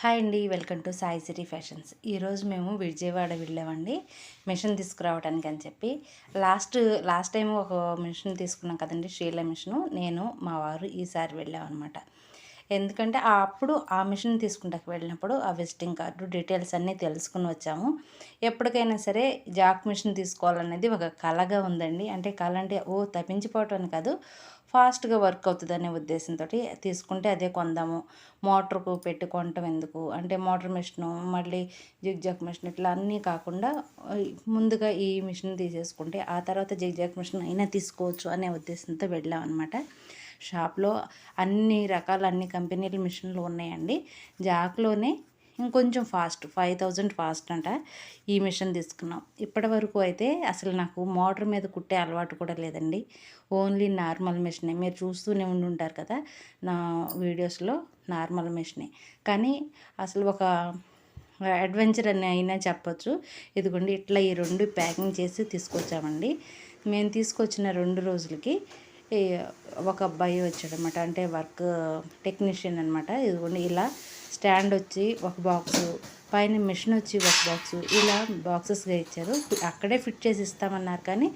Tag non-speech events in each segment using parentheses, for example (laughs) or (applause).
Hi అండి welcome to Sai city fashions. ఈరోజు మేము విజయవాడ వెళ్ళామండి మిషన్ తీసుకురావడానికి అని చెప్పి. లాస్ట్ లాస్ట్ టైం ఒక మిషన్ తీసుకున్నాం కదండి షీల మిషను. నేను మా వారు ఈసారి వెళ్ళామన్నమాట. ఎందుకంటే అప్పుడు ఆ మిషన్ తీసుకుంటాకి వెళ్ళినప్పుడు ఆ విజిటింగ్ కార్డు డీటెయిల్స్ అన్నీ తెలుసుకుని వచ్చాము. ఎప్పటికైనా సరే జాక్ మిషన్ తీసుకోవాలనేది ఒక కళగా ఉందండి. అంటే కళ అంటే ఓ తప్పించిపోవటం అని కాదు ఫాస్ట్గా వర్క్ అవుతుంది అనే ఉద్దేశంతో తీసుకుంటే అదే కొందాము. మోటార్కు పెట్టి కొనటం ఎందుకు? అంటే మోటార్ మిషను మళ్ళీ జిగ్జాక్ మిషన్ ఇట్లా అన్నీ కాకుండా ముందుగా ఈ మిషన్ తీసేసుకుంటే ఆ తర్వాత జిగ్జాక్ మిషన్ అయినా తీసుకోవచ్చు అనే ఉద్దేశంతో వెళ్ళాం అనమాట షాప్లో అన్ని రకాల అన్ని కంపెనీల మిషన్లు ఉన్నాయండి. జాక్లోనే ఇంకొంచెం ఫాస్ట్ ఫైవ్ థౌజండ్ ఫాస్ట్ అంట ఈ మిషన్ తీసుకున్నాం. ఇప్పటి వరకు అయితే అసలు నాకు మోటార్ మీద కుట్టే అలవాటు కూడా లేదండి. ఓన్లీ నార్మల్ మిషనే. మీరు చూస్తూనే ఉండి ఉంటారు కదా నా వీడియోస్లో నార్మల్ మిషనే. కానీ అసలు ఒక అడ్వెంచర్ అని అయినా చెప్పొచ్చు. ఇదిగోండి ఇట్లా ఈ రెండు ప్యాకింగ్ చేసి తీసుకొచ్చామండి. మేము తీసుకొచ్చిన రెండు రోజులకి ఒక అబ్బాయి వచ్చాడనమాట. అంటే వర్క్ టెక్నీషియన్ అనమాట. ఇదిగోండి ఇలా స్టాండ్ వచ్చి ఒక బాక్సు పైన మిషన్ వచ్చి ఒక బాక్సు ఇలా బాక్సెస్గా ఇచ్చారు. అక్కడే ఫిట్ చేసి ఇస్తామన్నారు. కానీ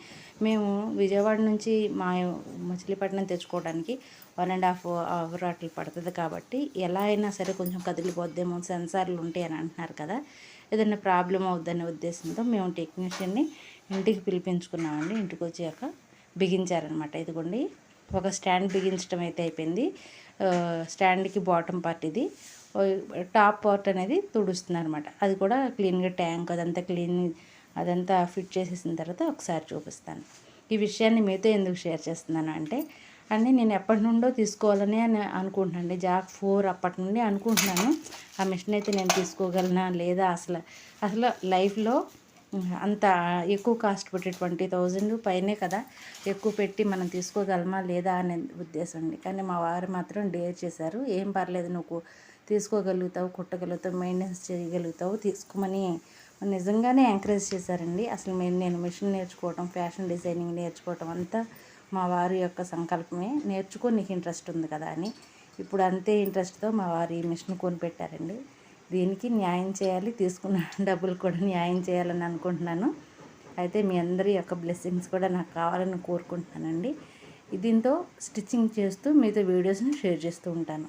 మేము విజయవాడ నుంచి మా మచిలీపట్నం తెచ్చుకోవడానికి వన్ అండ్ హాఫ్ అవర్ అట్లా పడుతుంది కాబట్టి ఎలా అయినా సరే కొంచెం కదిలిపోద్దేమో సెన్సార్లు ఉంటాయి అని అంటున్నారు కదా. ఏదైనా ప్రాబ్లం అవుద్దనే ఉద్దేశంతో మేము టెక్నీషియన్ని ఇంటికి పిలిపించుకున్నామండి. ఇంటికి వచ్చాక బిగించారనమాట ఇదిగోండి ఒక స్టాండ్ బిగించడం అయితే అయిపోయింది. స్టాండ్కి బాటమ్ పార్ట్ ఇది. టాప్ పార్ట్ అనేది తుడుస్తుంది అనమాట అది కూడా క్లీన్గా ట్యాంక్ అదంతా క్లీన్ అదంతా ఫిట్ చేసేసిన తర్వాత ఒకసారి చూపిస్తాను. ఈ విషయాన్ని మీతో ఎందుకు షేర్ చేస్తున్నాను అంటే అంటే నేను ఎప్పటి నుండో తీసుకోవాలని అని అనుకుంటున్నాను జాక్ ఫోర్ అప్పటి నుండి అనుకుంటున్నాను. ఆ మిషన్ అయితే నేను తీసుకోగలనా లేదా? అసలు అసలు లైఫ్లో అంత ఎక్కువ కాస్ట్ పెట్టి ట్వంటీ థౌజండ్ పైనే కదా ఎక్కువ పెట్టి మనం తీసుకోగలమా లేదా అనే ఉద్దేశం అండి. కానీ మా వారు మాత్రం డేర్ చేశారు. ఏం పర్లేదు నువ్వు తీసుకోగలుగుతావు కుట్టగలుగుతావు మెయింటెన్స్ చేయగలుగుతావు తీసుకోమని నిజంగానే ఎంకరేజ్ చేశారండి. అసలు మేము నేను మిషన్ నేర్చుకోవటం ఫ్యాషన్ డిజైనింగ్ నేర్చుకోవటం అంతా మా వారి యొక్క సంకల్పమే. నేర్చుకో నీకు ఇంట్రెస్ట్ ఉంది కదా అని. ఇప్పుడు అంతే ఇంట్రెస్ట్తో మా వారు ఈ మిషన్ కొనిపెట్టారండి. దీనికి న్యాయం చేయాలి తీసుకున్న (laughs) డబ్బులు కూడా న్యాయం చేయాలని అనుకుంటున్నాను. అయితే మీ అందరి యొక్క బ్లెస్సింగ్స్ కూడా నాకు కావాలని కోరుకుంటున్నానండి. దీంతో స్టిచ్చింగ్ చేస్తూ మీతో వీడియోస్ని షేర్ చేస్తూ ఉంటాను.